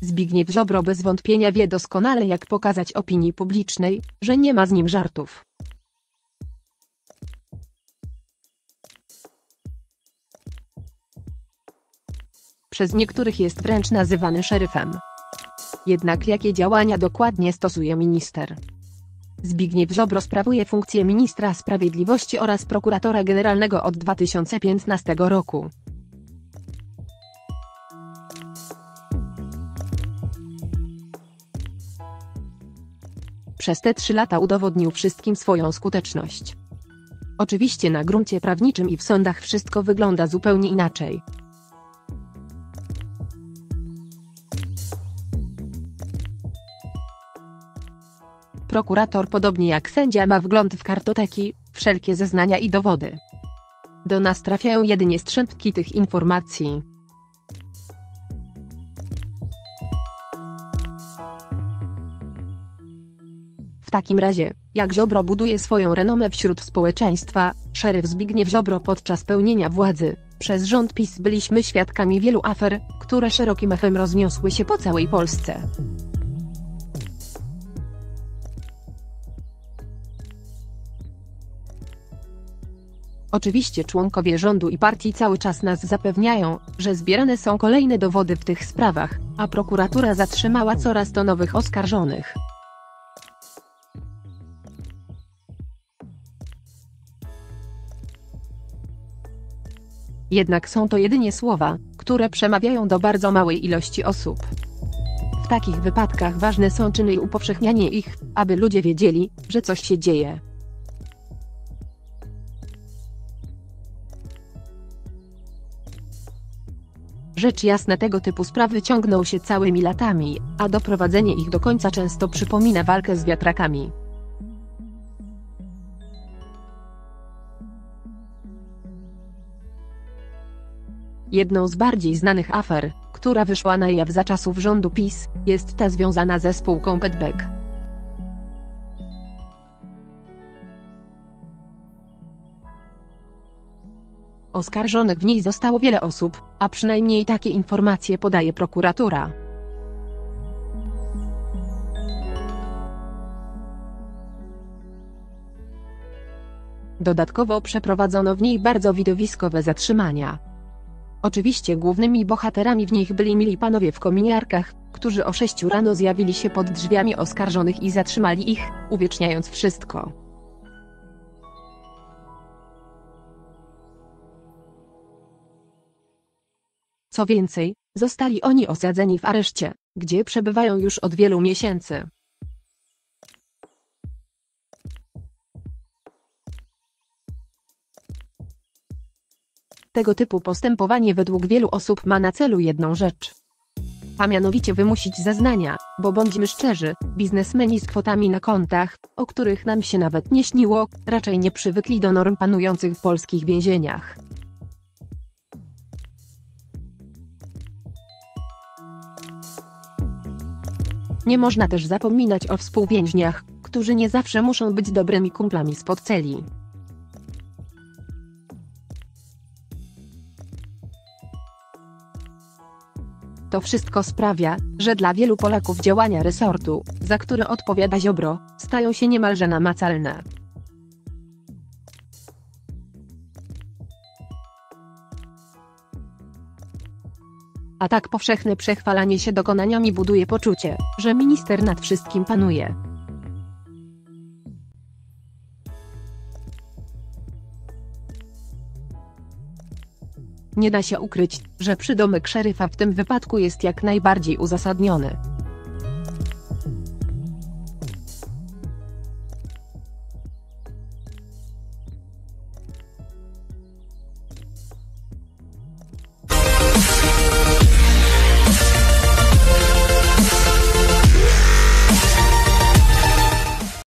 Zbigniew Ziobro bez wątpienia wie doskonale jak pokazać opinii publicznej, że nie ma z nim żartów. Przez niektórych jest wręcz nazywany szeryfem. Jednak jakie działania dokładnie stosuje minister? Zbigniew Ziobro sprawuje funkcję ministra sprawiedliwości oraz prokuratora generalnego od 2015 roku. Przez te trzy lata udowodnił wszystkim swoją skuteczność. Oczywiście na gruncie prawniczym i w sądach wszystko wygląda zupełnie inaczej. Prokurator podobnie jak sędzia ma wgląd w kartoteki, wszelkie zeznania i dowody. Do nas trafiają jedynie strzępki tych informacji. W takim razie, jak Ziobro buduje swoją renomę wśród społeczeństwa, szeryf Zbigniew Ziobro podczas pełnienia władzy, przez rząd PiS byliśmy świadkami wielu afer, które szerokim echem rozniosły się po całej Polsce. Oczywiście członkowie rządu i partii cały czas nas zapewniają, że zbierane są kolejne dowody w tych sprawach, a prokuratura zatrzymała coraz to nowych oskarżonych. Jednak są to jedynie słowa, które przemawiają do bardzo małej ilości osób. W takich wypadkach ważne są czyny i upowszechnianie ich, aby ludzie wiedzieli, że coś się dzieje. Rzecz jasna tego typu sprawy ciągną się całymi latami, a doprowadzenie ich do końca często przypomina walkę z wiatrakami. Jedną z bardziej znanych afer, która wyszła na jaw za czasów rządu PiS, jest ta związana ze spółką Petback. Oskarżonych w niej zostało wiele osób, a przynajmniej takie informacje podaje prokuratura. Dodatkowo przeprowadzono w niej bardzo widowiskowe zatrzymania. Oczywiście głównymi bohaterami w nich byli mili panowie w kominiarkach, którzy o sześciu rano zjawili się pod drzwiami oskarżonych i zatrzymali ich, uwieczniając wszystko. Co więcej, zostali oni osadzeni w areszcie, gdzie przebywają już od wielu miesięcy. Tego typu postępowanie według wielu osób ma na celu jedną rzecz. A mianowicie wymusić zeznania, bo bądźmy szczerzy, biznesmeni z kwotami na kontach, o których nam się nawet nie śniło, raczej nie przywykli do norm panujących w polskich więzieniach. Nie można też zapominać o współwięźniach, którzy nie zawsze muszą być dobrymi kumplami spod celi. To wszystko sprawia, że dla wielu Polaków działania resortu, za które odpowiada Ziobro, stają się niemalże namacalne. A tak powszechne przechwalanie się dokonaniami buduje poczucie, że minister nad wszystkim panuje. Nie da się ukryć, że przydomek szeryfa w tym wypadku jest jak najbardziej uzasadniony.